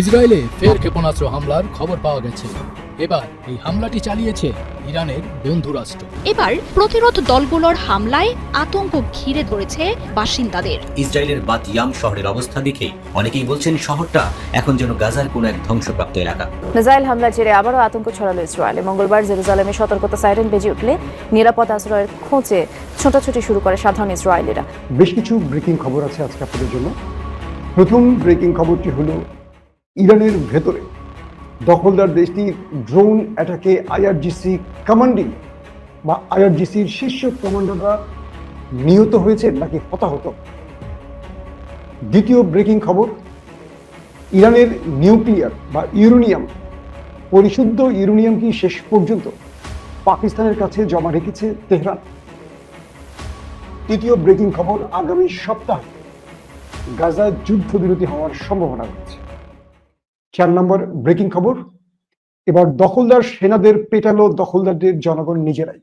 ইসরায়েলে ফের ক্ষেপণাস্ত্র হামলার খবর পাওয়া গেছে। এবার এই হামলাটি চালিয়েছে ইরানের বন্ধু রাষ্ট্র। এবার প্রতিরোধ দলগুলোর হামলায় আতঙ্ক ঘিরে ধরেছে বাসিন্দাদের। ইসরায়েলের বাতিয়াম শহরের অবস্থা দেখে অনেকেই বলছেন শহরটা এখন যেন গাজার কোনো এক ধ্বংসপ্রাপ্ত এলাকা। মিসাইল হামলা জেরে আবারও আতঙ্ক ছড়ালো ইসরায়েলে। মঙ্গলবার জেরুজালেমে সতর্কতা সাইরেন বেজে উঠলে নিরাপদ আশ্রয়ের খোঁজে ছোটাছুটি শুরু করে সাধারণ ইসরায়েলিরা। বেশ কিছু ব্রেকিং খবর আছে আজকে আপনাদের জন্য। প্রথম ব্রেকিং খবরটি হলো ইরানের ভেতরে। দখলদার দেশটি ড্রোন অ্যাটাকে আইআরজিসি কমান্ডিং বা আইআরজিসির শীর্ষ কমান্ডাররা নিহত হয়েছে নাকি হতাহত? দ্বিতীয় ব্রেকিং খবর, ইরানের নিউক্লিয়ার বা ইউরেনিয়াম, পরিশুদ্ধ ইউরেনিয়াম কি শেষ পর্যন্ত পাকিস্তানের কাছে জমা রেখেছে তেহরান? তৃতীয় ব্রেকিং খবর, আগামী সপ্তাহে গাজায় যুদ্ধবিরতি হওয়ার সম্ভাবনা রয়েছে। চার নম্বর ব্রেকিং খবর। এবার দখলদার সেনাদের পেটালো দখলদারদের জনগণ নিজেরাই।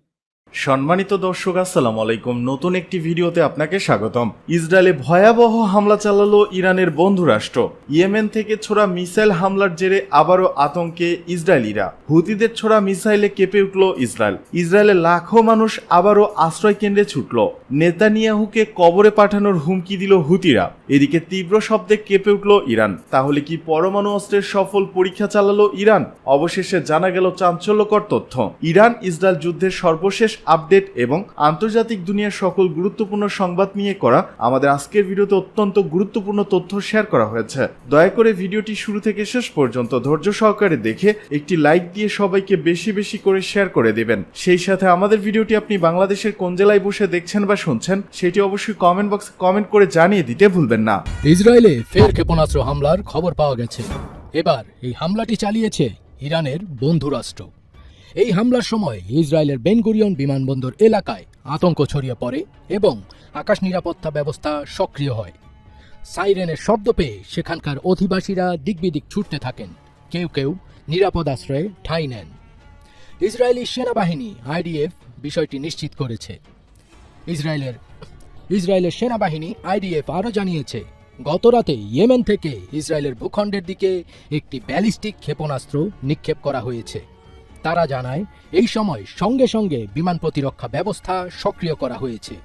সম্মানিত দর্শক, আসসালামু আলাইকুম। নতুন একটি ভিডিওতে আপনাকে স্বাগতম। ইসরায়েলে ভয়াবহ হামলা চালালো ইরানের বন্ধুরাষ্ট্র ইয়েমেন থেকে ছোড়া মিসাইল হামলার জেরে আবারও আতঙ্কে ইসরায়েলিরা। হুতিদের ছোড়া মিসাইলে কেঁপে উঠল ইসরায়েল। ইসরায়েলের লাখো মানুষ আবারও আশ্রয় কেন্দ্রে ছুটল। নেতানিয়াহুকে কবরে পাঠানোর হুমকি দিল হুতিরা। এদিকে তীব্র শব্দে কেঁপে উঠল ইরান। তাহলে কি পরমাণু অস্ত্রের সফল পরীক্ষা চালালো ইরান? অবশেষে জানা গেল চাঞ্চল্যকর তথ্য। ইরান ইসরায়েল যুদ্ধের সর্বশেষ আপডেট এবং আন্তর্জাতিক দুনিয়ার সকল গুরুত্বপূর্ণ সংবাদ নিয়ে করা আমাদের আজকের ভিডিওতে অত্যন্ত গুরুত্বপূর্ণ তথ্য শেয়ার করা হয়েছে। দয়া করে ভিডিওটি শুরু থেকে শেষ পর্যন্ত ধৈর্য সহকারে দেখে একটি লাইক দিয়ে সবাইকে বেশি বেশি করে শেয়ার করে দেবেন। সেই সাথে আমাদের ভিডিওটি আপনি বাংলাদেশের কোন জেলায় বসে দেখছেন বা শুনছেন, সেটি অবশ্যই কমেন্ট বক্সে কমেন্ট করে জানিয়ে দিতে ভুলবেন না। ইসরায়েলে ফের ক্ষেপণাস্ত্র হামলার খবর পাওয়া গেছে। এবার এই হামলাটি চালিয়েছে ইরানের বন্ধু রাষ্ট্র। এই হামলার সময় ইসরায়েলের বেনগুরিয়ন বিমানবন্দর এলাকায় আতঙ্ক ছড়িয়ে পড়ে এবং আকাশ নিরাপত্তা ব্যবস্থা সক্রিয় হয়। সাইরেনের শব্দ পেয়ে সেখানকার অধিবাসীরা দিকবিদিক ছুটতে থাকেন। কেউ কেউ নিরাপদ আশ্রয়ে ঠাঁই নেন। ইসরায়েলি সেনাবাহিনী, আইডিএফ, বিষয়টি নিশ্চিত করেছে। ইসরায়েলের ইসরায়েলের সেনাবাহিনী, আইডিএফ আরও জানিয়েছে গতরাতে ইয়েমেন থেকে ইসরায়েলের ভূখণ্ডের দিকে একটি ব্যালিস্টিক ক্ষেপণাস্ত্র নিক্ষেপ করা হয়েছে। তারা জানায়, এই সময় সঙ্গে সঙ্গে বিমান প্রতিরক্ষা ব্যবস্থা সক্রিয় করা হয়েছে।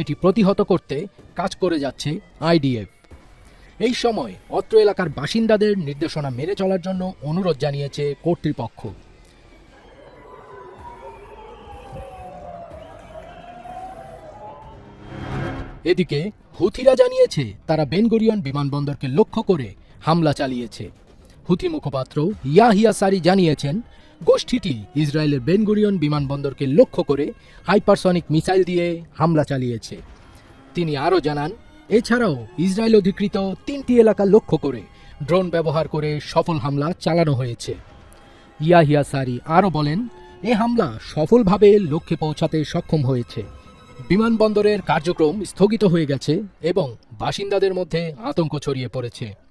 এটি প্রতিহত করতে কাজ করে যাচ্ছে আইডিএফ। এই সময় অত্র এলাকার বাসিন্দাদের নির্দেশনা মেনে চলার জন্য অনুরোধ জানিয়েছে কর্তৃপক্ষ। এদিকে হুথিরা জানিয়েছে, তারা বেনগরিয়ন বিমানবন্দরকে লক্ষ্য করে হামলা চালিয়েছে। হুথি মুখপাত্র ইয়াহিয়া সারি জানিয়েছেন গোষ্ঠীটি ইসরায়েলের বেনগুরিয়ন বিমানবন্দরকে লক্ষ্য করে হাইপারসনিক মিসাইল দিয়ে হামলা চালিয়েছে। তিনি আরও জানান, এছাড়াও ইসরায়েল অধিকৃত তিনটি এলাকা লক্ষ্য করে ড্রোন ব্যবহার করে সফল হামলা চালানো হয়েছে। ইয়াহিয়া সারি আরও বলেন, এ হামলা সফলভাবে লক্ষ্যে পৌঁছাতে সক্ষম হয়েছে। বিমানবন্দরের কার্যক্রম স্থগিত হয়ে গেছে এবং বাসিন্দাদের মধ্যে আতঙ্ক ছড়িয়ে পড়েছে।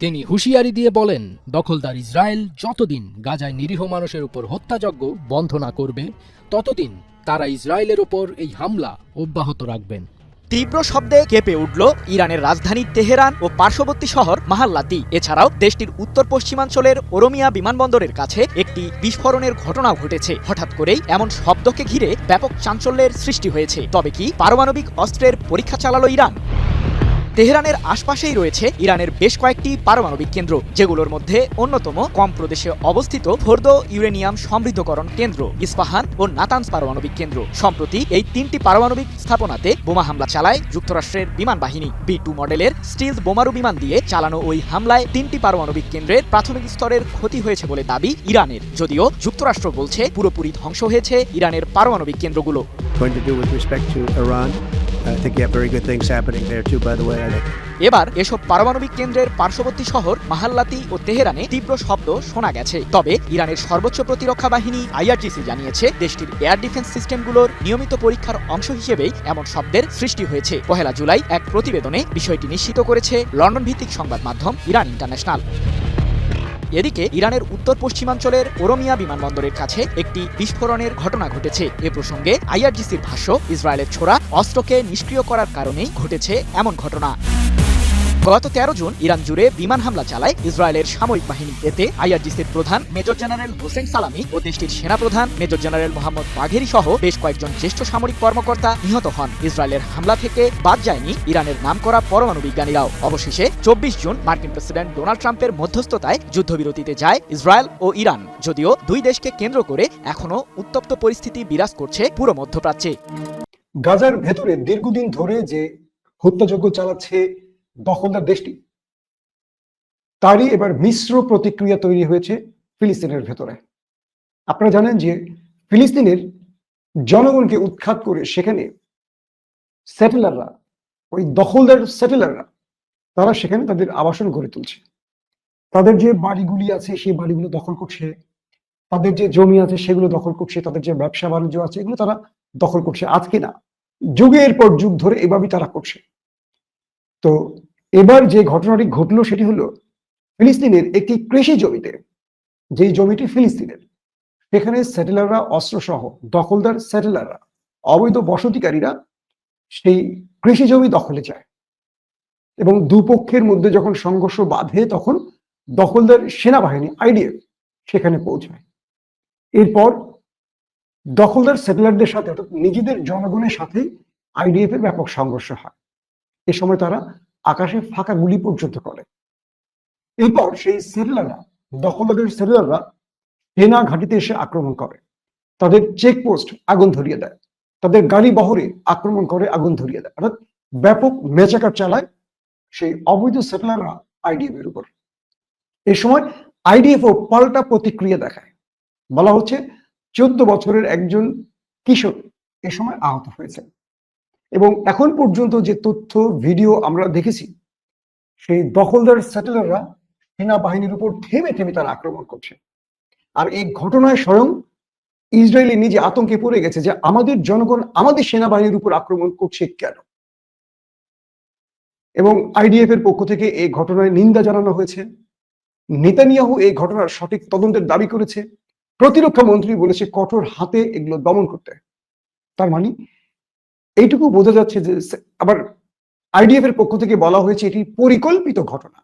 তিনি হুঁশিয়ারি দিয়ে বলেন, দখলদার ইসরায়েল যতদিন গাজায় নিরীহ মানুষের উপর হত্যাযজ্ঞ বন্ধ না করবে, ততদিন তারা ইসরায়েলের উপর এই হামলা অব্যাহত রাখবেন। তীব্র শব্দে কেঁপে উঠল ইরানের রাজধানী তেহরান ও পার্শ্ববর্তী শহর মাহাল্লাতি। এছাড়াও দেশটির উত্তর পশ্চিমাঞ্চলের ওরমিয়া বিমানবন্দরের কাছে একটি বিস্ফোরণের ঘটনাও ঘটেছে। হঠাৎ করেই এমন শব্দকে ঘিরে ব্যাপক চাঞ্চল্যের সৃষ্টি হয়েছে। তবে কি পারমাণবিক অস্ত্রের পরীক্ষা চালালো ইরান? তেহরানের আশপাশেই রয়েছে ইরানের বেশ কয়েকটি পারমাণবিক কেন্দ্র, যেগুলোর মধ্যে অন্যতম কম প্রদেশে অবস্থিত ফোর্দো ইউরেনিয়াম সমৃদ্ধকরণ কেন্দ্র, ইস্পাহান ও নাতানস পারমাণবিক কেন্দ্র। সম্প্রতি এই তিনটি পারমাণবিক স্থাপনাতে বোমা হামলা চালায় যুক্তরাষ্ট্রের বিমান বাহিনী। বি টু মডেলের স্টিলস বোমারু বিমান দিয়ে চালানো ওই হামলায় তিনটি পারমাণবিক কেন্দ্রের প্রাথমিক স্তরের ক্ষতি হয়েছে বলে দাবি ইরানের। যদিও যুক্তরাষ্ট্র বলছে, পুরোপুরি ধ্বংস হয়েছে ইরানের পারমাণবিক কেন্দ্রগুলো। এবার এসব পারমাণবিক কেন্দ্রের পার্শ্ববর্তী শহর মাহাল্লাতি ও তেহরানে তীব্র শব্দ শোনা গেছে। তবে ইরানের সর্বোচ্চ প্রতিরক্ষা বাহিনী আইআরজিসি জানিয়েছে, দেশটির এয়ার ডিফেন্স সিস্টেমগুলোর নিয়মিত পরীক্ষার অংশ হিসেবেই এমন শব্দের সৃষ্টি হয়েছে। পহেলা জুলাই এক প্রতিবেদনে বিষয়টি নিশ্চিত করেছে লন্ডন ভিত্তিক সংবাদ মাধ্যম ইরান ইন্টারন্যাশনাল। এদিকে ইরানের উত্তর পশ্চিমাঞ্চলের ওরমিয়া বিমানবন্দরের কাছে একটি বিস্ফোরণের ঘটনা ঘটেছে। এ প্রসঙ্গে আইআরজিসির ভাষ্য, ইসরায়েলের ছোড়া অস্ত্রকে নিষ্ক্রিয় করার কারণেই ঘটেছে এমন ঘটনা। গত তেরো জুন ইরান জুড়ে বিমান হামলা চালায় ইসরায়েলের সামরিক বাহিনী। এতে আইআরজিসির প্রধান মেজর জেনারেল হোসেন সালামি ও দেশটির সেনাপ্রধান মেজর জেনারেল মোহাম্মদ বাঘেরি সহ বেশ কয়েকজন জ্যেষ্ঠ সামরিক কর্মকর্তা নিহত হন। ইসরায়েলের হামলা থেকে বাদ যায়নি ইরানের নাম করা পরমাণু বিজ্ঞানীরাও। অবশেষে চব্বিশ জুন মার্কিন প্রেসিডেন্ট ডোনাল্ড ট্রাম্পের মধ্যস্থতায় যুদ্ধবিরতিতে যায় ইসরায়েল ও ইরান। যদিও দুই দেশকে কেন্দ্র করে এখনও উত্তপ্ত পরিস্থিতি বিরাজ করছে পুরো মধ্যপ্রাচ্যে। গাজার ভেতরে দীর্ঘদিন ধরে যে হত্যাযজ্ঞ চালাচ্ছে দখলদার দেশটি। তারই এবার মিশ্র প্রতিক্রিয়া তৈরি হয়েছে ফিলিস্তিনের ভেতরে। আপনারা জানেন যে ফিলিস্তিনের জনগণকে উৎখাত করে সেখানে সেটেলাররা, ওই দখলদার সেটেলাররা, তারা সেখানে তাদের আবাসন গড়ে তুলছে। তাদের যে বাড়িগুলি আছে, সেই বাড়িগুলো দখল করছে। তাদের যে জমি আছে, সেগুলো দখল করছে। তাদের যে ব্যবসা বাণিজ্য আছে, এগুলো তারা দখল করছে। আজকে না যুগের পর যুগ ধরে এভাবেই তারা করছে। তো এবার যে ঘটনাটি ঘটলো সেটি হলো ফিলিস্তিনের একটি কৃষি জমিতে। যেই জমিটি ফিলিস্তিনের, সেখানে স্যাটেলাররা, অস্ত্রসহ দখলদার স্যাটেলাররা, অবৈধ বসতিকারীরা সেই কৃষি জমি দখলে যায় এবং দুপক্ষের মধ্যে যখন সংঘর্ষ বাঁধে তখন দখলদার সেনাবাহিনী, আইডিএফ, সেখানে পৌঁছায়। এরপর দখলদার সেটেলারদের সাথে, অর্থাৎ নিজেদের জনগণের সাথে আইডিএফ এর ব্যাপক সংঘর্ষ হয়। এ সময় তারা আকাশে ফাঁকা গুলি পর্যন্ত করে। এরপর সেই সেটেলাররা দখলদারের সেটেলাররা সেনা ঘাঁটিতে এসে আক্রমণ করে। তাদের চেকপোস্ট আগুন ধরিয়ে দেয়। তাদের গাড়ি বহরে আক্রমণ করে, আগুন ধরিয়ে দেয়। অর্থাৎ ব্যাপক মেচাকার চালায় সেই অবৈধ সেটেলাররা আইডিএফ এর উপর। এ সময় আইডিএফ ও পাল্টা প্রতিক্রিয়া দেখায়। বলা হচ্ছে, চোদ্দ বছরের একজন কিশোর এ সময় আহত হয়েছে। এবং এখন পর্যন্ত যে তথ্য, ভিডিও আমরা দেখেছি, সেই দখলদার স্যাটেলাররা সেনাবাহিনীর উপর থেমে থেমে তারা আক্রমণ করছে। আর এই ঘটনায় স্বয়ং ইসরায়েলি নিজে আতঙ্কে পড়ে গেছে যে আমাদের জনগণ আমাদের সেনাবাহিনীর উপর আক্রমণ করছে কেন? এবং আইডিএফ এর পক্ষ থেকে এই ঘটনায় নিন্দা জানানো হয়েছে। নেতানিয়াহু এই ঘটনার সঠিক তদন্তের দাবি করেছে। প্রতিরক্ষা মন্ত্রী বলেছে, কঠোর হাতে এগুলো দমন করতে। তার মানে এইটুকু বোঝা যাচ্ছে যে আবার আইডিএফ এর পক্ষ থেকে বলা হয়েছে এটি পরিকল্পিত ঘটনা।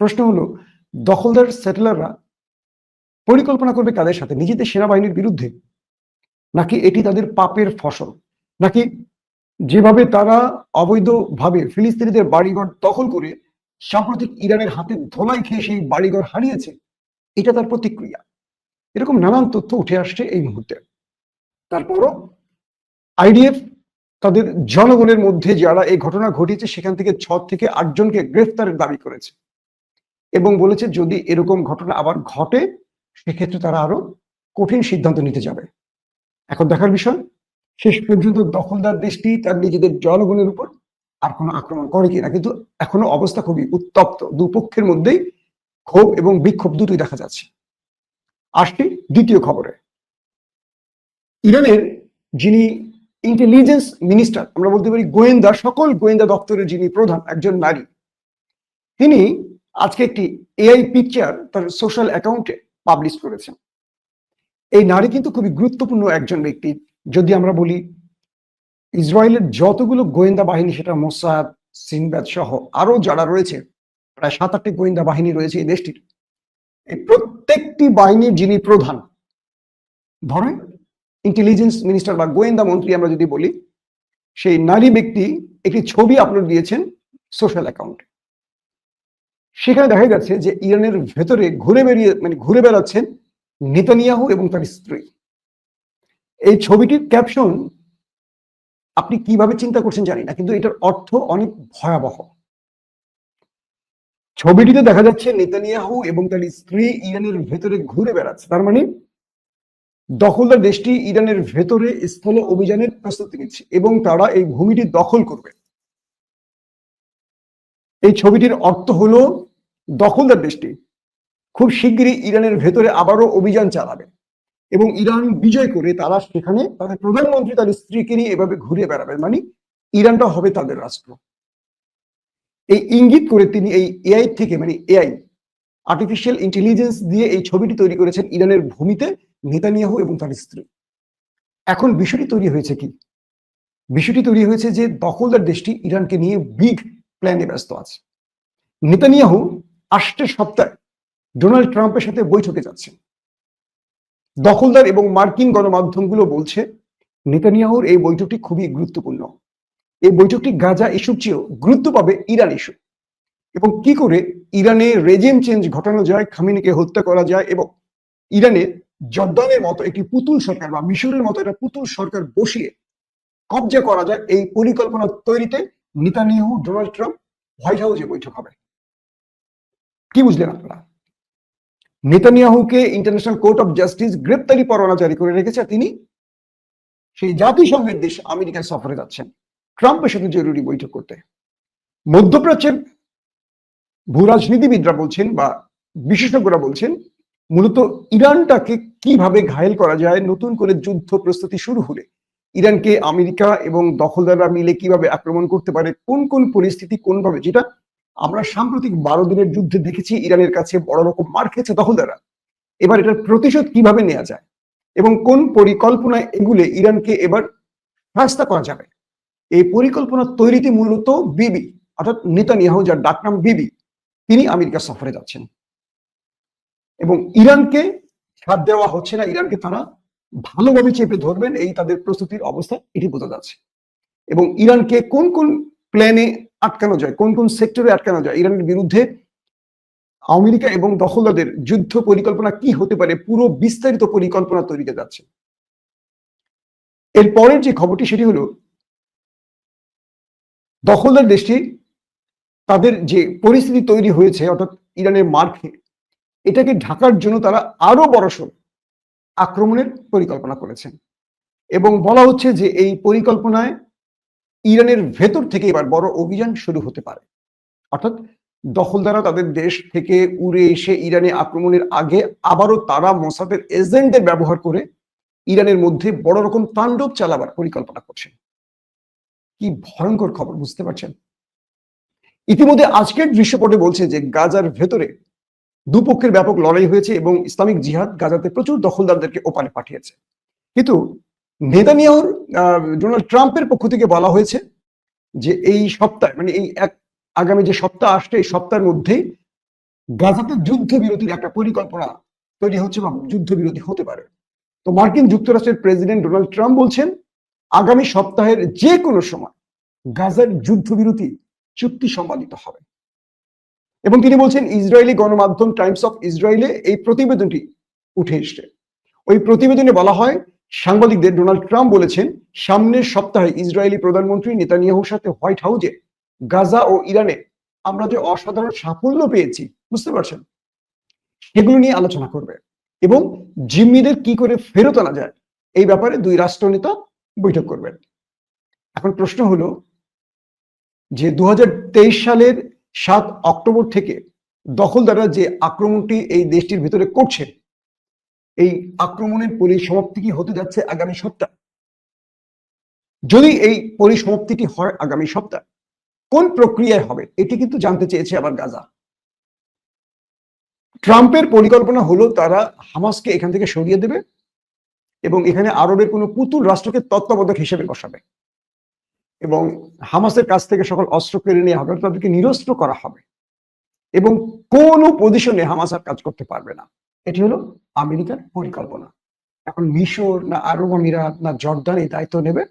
প্রশ্ন হলো, দখলদার সেটেলাররা পরিকল্পনা করবে কাদের সাথে? নিজেদের সেনাবাহিনীর বিরুদ্ধে? নাকি এটি তাদের পাপের ফসল? নাকি যেভাবে তারা অবৈধভাবে ফিলিস্তিনিদের বাড়িঘর দখল করে সাম্প্রতিক ইরানের হাতে ধোলাই খেয়ে সেই বাড়িঘর হারিয়েছে, এটা তার প্রতিক্রিয়া। এরকম নানান তথ্য উঠে আসছে এই মুহূর্তে। তারপরও আইডিএফ তাদের জনগণের মধ্যে যারা এই ঘটনা ঘটিয়েছে, সেখান থেকে ছ থেকে আটজনকে গ্রেফতারের দাবি করেছে। এবং বলেছে যদি এরকম ঘটনা আবার ঘটে, সেক্ষেত্রে তারা আরও কঠিন সিদ্ধান্ত নিতে যাবে। এখন দেখার বিষয়, শেষ পর্যন্ত দখলদার দেশটি তার নিজেদের জনগণের উপর আর কোনো আক্রমণ করে কিনা। কিন্তু এখনও অবস্থা খুবই উত্তপ্ত। দুপক্ষের মধ্যেই ক্ষোভ এবং বিক্ষোভ দুটোই দেখা যাচ্ছে। আসছি দ্বিতীয় খবরে। ইরানের যিনি ইন্টেলিজেন্স মিনিস্টার আমরা বলতে পারি গোয়েন্দা, সকল গোয়েন্দা দপ্তরের যিনি প্রধান, একজন নারী, তিনি আজকে একটি এআই পিকচার তার সোশ্যাল অ্যাকাউন্টে পাবলিশ করেছেন। এই নারী কিন্তু খুবই গুরুত্বপূর্ণ একজন ব্যক্তি। যদি আমরা বলি ইসরায়েলের যতগুলো গোয়েন্দা বাহিনী, সেটা মোসাদ, সিনবাদ সহ আরও যারা রয়েছে, প্রায় সাত আটটি গোয়েন্দা বাহিনী রয়েছে এই দেশটির। এই প্রত্যেকটি বাহিনীর যিনি প্রধান, ধরেন ইন্টেলিজেন্স মিনিস্টার বা গোয়েন্দা মন্ত্রী আমরা যদি বলি, সেই নারী ব্যক্তি একটি ছবি আপলোড দিয়েছেন সোশ্যাল অ্যাকাউন্টে সেখানে দেখা যাচ্ছে যে ইরানের ভেতরে ঘুরে বেরিয়ে মানে ঘুরে বেড়াচ্ছেন নেতানিয়াহু এবং তার স্ত্রী। এই ছবিটির ক্যাপশন আপনি কীভাবে চিন্তা করছেন জানি না, কিন্তু এটার অর্থ অনেক ভয়াবহ। ছবিটিতে দেখা যাচ্ছে নেতানিয়াহু এবং তার স্ত্রী ইরানের ভেতরে ঘুরে বেড়াচ্ছে। তার মানে দখলদার দেশটি ইরানের ভেতরে স্থল অভিযানের প্রস্তুতি নিচ্ছে এবং তারা এই ভূমিটি দখল করবে। এই ছবিটির অর্থ হলো, দখলদার দেশটি খুব শিগগিরই ইরানের ভেতরে আবারও অভিযান চালাবে এবং ইরান বিজয় করে তারা সেখানে তাদের প্রধানমন্ত্রী তার স্ত্রীকে নিয়ে এভাবে ঘুরে বেড়াবে। মানে ইরানটা হবে তাদের রাষ্ট্র। এই ইঙ্গিত করে তিনি এই এআই থেকে মানে এআই আর্টিফিশিয়াল ইন্টেলিজেন্স দিয়ে এই ছবিটি তৈরি করেছেন ইরানের ভূমিতে। নেতানিয়াহু এবং তার স্ত্রী। এখন বিষয়টি তৈরি হয়েছে কি? বিষয়টি তৈরি হয়েছে যে দখলদার দেশটি ইরানকে নিয়ে বিগ প্ল্যানে ব্যস্ত আছে। নেতানিয়াহু আসছে সপ্তাহে ডোনাল্ড ট্রাম্পের সাথে বৈঠকে যাচ্ছেন দখলদার এবং মার্কিন গণমাধ্যমগুলো বলছে, নেতানিয়াহুর এই বৈঠকটি খুবই গুরুত্বপূর্ণ। এই বৈঠকটি গাজা ইস্যুর চেয়েও গুরুত্ব পাবে ইরান ইস্যু। এবং কি করে ইরানে রেজিম চেঞ্জ ঘটানো যায়, খামিনিকে হত্যা করা যায় এবং ইরানে জর্দানের মতো একটি পুতুল সরকার বা মিশরের মতো একটা পুতুল সরকার বসিয়ে কবজা করা যায় এই পরিকল্পনা তৈরিতে নেতানিয়াহু, ডোনাল্ড ট্রাম্প হোয়াইট হাউসে বৈঠক হবে। কি বুঝলেন আপনারা? নেতানিয়াহুকে ইন্টারন্যাশনাল কোর্ট অফ জাস্টিস গ্রেপ্তারি পরোয়ানা জারি করে রেখেছে তিনি সেই জাতিসংঘের দেশ আমেরিকায় সফরে যাচ্ছেন। ট্রাম্পের সাথে জরুরি বৈঠক করতে। মধ্যপ্রাচ্যের ভূরাজনীতিবিদরা বলছেন বা বিশেষজ্ঞরা বলছেন মূলত ইরানটাকে কীভাবে ঘায়েল করা যায়, নতুন করে যুদ্ধ প্রস্তুতি শুরু হলে, ইরানকে আমেরিকা এবং দখলদাররা মিলে কীভাবে আক্রমণ করতে পারে, কোন কোন পরিস্থিতি কোনভাবে, যেটা আমরা সাম্প্রতিক বারো দিনের যুদ্ধে দেখেছি ইরানের কাছে বড় রকম মার খেয়েছে দখলদাররা। এবার এটার প্রতিশোধ কীভাবে নেওয়া যায় এবং কোন পরিকল্পনায় এগুলে ইরানকে এবার রাস্তা করা যাবে? এই পরিকল্পনা তৈরিতে মূলত বিবি, অর্থাৎ নেতানিয়াহু, যার ডাকনাম বিবি, তিনি আমেরিকা সফরে যাচ্ছেন। এবং ইরানকে ছাড় দেওয়া হচ্ছে না। ইরানকে তারা ভালোভাবে চেপে ধরবেন, এই তাদের প্রস্তুতির অবস্থা এটি বোঝা যাচ্ছে। এবং ইরানকে কোন কোন প্ল্যানে আটকানো যায়, কোন কোন সেক্টরে আটকানো যায়, ইরানের বিরুদ্ধে আমেরিকা এবং দখলদারদের যুদ্ধ পরিকল্পনা কি হতে পারে, পুরো বিস্তারিত পরিকল্পনা তৈরিতে যাচ্ছে। এর পরের যে খবরটি, সেটি হলো, দখলদার দেশটি তাদের যে পরিস্থিতি তৈরি হয়েছে, অর্থাৎ ইরানের মার খেয়ে এটাকে ঢাকার জন্য তারা আরও বড়সড় আক্রমণের পরিকল্পনা করেছেন। এবং বলা হচ্ছে যে এই পরিকল্পনায় ইরানের ভেতর থেকে এবার বড় অভিযান শুরু হতে পারে। অর্থাৎ দখলদারা তাদের দেশ থেকে উড়ে এসে ইরানে আক্রমণের আগে আবারও তারা মোসাদের এজেন্টদের ব্যবহার করে ইরানের মধ্যে বড় রকম তাণ্ডব চালাবার পরিকল্পনা করছেন। কি ভয়ঙ্কর খবর, বুঝতে পারছেন? ইতিমধ্যে আজকের দৃশ্যপটে বলছে যে গাজার ভেতরে দুপক্ষের ব্যাপক লড়াই হয়েছে এবং ইসলামিক জিহাদ গাজাতে প্রচুর দখলদারদেরকে ওপারে পাঠিয়েছে। কিন্তু নেতানিয়াহুর ডোনাল্ড ট্রাম্পের পক্ষ থেকে বলা হয়েছে যে এই সপ্তাহে মানে এই এক আগামী যে সপ্তাহ আসছে, এই সপ্তাহের মধ্যেই গাজাতে যুদ্ধবিরতির একটা পরিকল্পনা তৈরি হচ্ছে বা যুদ্ধবিরতি হতে পারে। তো মার্কিন যুক্তরাষ্ট্রের প্রেসিডেন্ট ডোনাল্ড ট্রাম্প বলছেন, আগামী সপ্তাহের যে কোনো সময় গাজার যুদ্ধবিরতি চুক্তি সম্পাদিত হবে। এবং তিনি বলছেন, ইসরায়েলি গণমাধ্যম টাইমস অফ ইসরায়েলে এই প্রতিবেদনটি উঠে এসছে। ওই প্রতিবেদনে বলা হয়, সাংবাদিকদের ডোনাল্ড ট্রাম্প বলেছেন, সামনের সপ্তাহে ইসরায়েলি প্রধানমন্ত্রী নেতানিয়াহুর সাথে হোয়াইট হাউসে গাজা ও ইরানে আমরা যে অসাধারণ সাফল্য পেয়েছি, বুঝতে পারছেন? সেগুলো নিয়ে আলোচনা করবে এবং জিম্মিদের কি করে ফেরত আনা যায়, এই ব্যাপারে দুই রাষ্ট্রনেতা বৈঠক করবেন। এখন প্রশ্ন হলো যে দু হাজার তেইশ সালের সাত অক্টোবর থেকে দখলদাররা যে আক্রমণটি এই দেশটির ভিতরে করছে, এই আক্রমণের পরিসমাপ্তি কি হতে যাচ্ছে আগামী সপ্তাহ? যদি এই পরিসমাপ্তিটি হয় আগামী সপ্তাহ, কোন প্রক্রিয়ায় হবে, এটি কিন্তু জানতে চেয়েছে আবার গাজা। ট্রাম্পের পরিকল্পনা হলো তারা হামাসকে এখান থেকে সরিয়ে দেবে এবং এখানে আরবের কোনো পুতুল রাষ্ট্রকে তত্ত্বাবধায়ক হিসেবে বসাবে। এবং হামাসের কাছ থেকে সকল অস্ত্র কেড়ে নিয়ে হবে তাদেরকে নিরস্ত্র করা হবে। এবং কোনো পজিশনে হামাস আর কাজ করতে পারবে না? এটি হলো আমেরিকার পরিকল্পনা। এখন মিশর না আরব আমিরাত না জর্দান এই দায়িত্ব নেবে,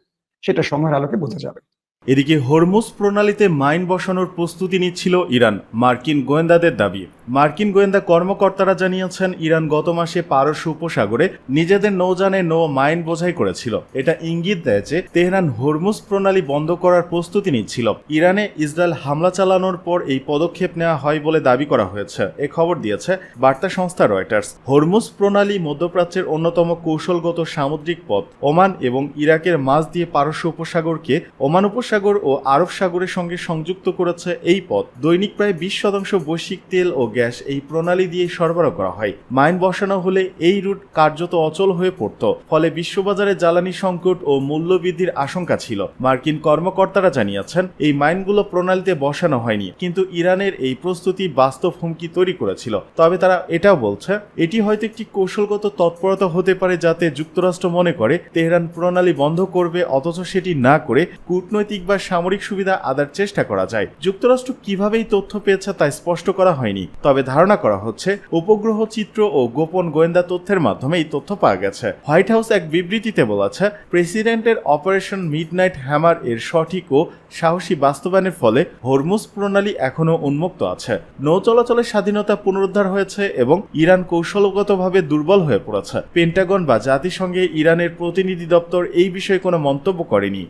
সেটা সময়ের আলোকে বোঝা যাবে। এদিকে হরমুজ প্রণালীতে মাইন বসানোর প্রস্তুতি নিচ্ছিল ইরান, মার্কিন গোয়েন্দাদের দাবি। মার্কিন গোয়েন্দা কর্মকর্তারা জানিয়েছেন, ইরান গত মাসে পারস্য উপসাগরে নিজেদের নৌজানে নৌ মাইন বোঝাই করেছিল। এটা ইঙ্গিত দেয় যে, তেহরান হরমুজ প্রণালী বন্ধ করার প্রস্তুতি নিচ্ছিল। ইরানে ইসরায়েল হামলা চালানোর পর এই পদক্ষেপ নেওয়া হয় বলে দাবি করা হয়েছে। এ খবর দিয়েছে বার্তা সংস্থা রয়টার্স। হরমুজ প্রণালী মধ্যপ্রাচ্যের অন্যতম কৌশলগত সামুদ্রিক পথ। ওমান এবং ইরাকের মাঝ দিয়ে পারস্য উপসাগরকে ওমান উপসাগর ও আরব সাগরের সঙ্গে সংযুক্ত করেছে এই পথ। দৈনিক প্রায় বিশ শতাংশ বৈশ্বিক তেল ও গ্যাস এই প্রণালী দিয়ে সরবরাহ করা হয়। মাইন বসানো হলে এই রুট কার্যত অচল হয়ে পড়ত। ফলে বিশ্ববাজারে জ্বালানি সংকট ও মূল্যবৃদ্ধির আশঙ্কা ছিল। মার্কিন কর্মকর্তারা জানিয়েছেন, এই মাইনগুলো প্রণালীতে বসানো হয়নি। কিন্তু ইরানের এই প্রস্তুতি বাস্তব হুমকি তৈরি করেছিল। তবে তারা এটাও বলছে, এটি হয়তো একটি কৌশলগত তৎপরতা হতে পারে যাতে যুক্তরাষ্ট্র মনে করে, তেহরান প্রণালী বন্ধ করবে অথচ সেটি না করে কূটনৈতিক বা সামরিক সুবিধা আদার চেষ্টা করা যায়। যুক্তরাষ্ট্র কীভাবে এই তথ্য পেয়েছে তা স্পষ্ট করা হয়নি। তবে ধারণা করা হচ্ছে উপগ্রহ চিত্র ও গোপন গোয়েন্দা তথ্যের মাধ্যমে এই তথ্য পাওয়া গেছে। হোয়াইট হাউস এক বিবৃতিতে বলেছে প্রেসিডেন্টের অপারেশন মিডনাইট হ্যামার এর সঠিক ও সাহসী বাস্তবায়নের ফলে হরমুজ প্রণালী এখনও উন্মুক্ত আছে। নৌ চলাচলের স্বাধীনতা পুনরুদ্ধার হয়েছে এবং ইরান কৌশলগতভাবে দুর্বল হয়ে পড়েছে। পেন্টাগন বা জাতিসংঘে ইরানের প্রতিনিধি দপ্তর এই বিষয়ে কোনো মন্তব্য করেনি।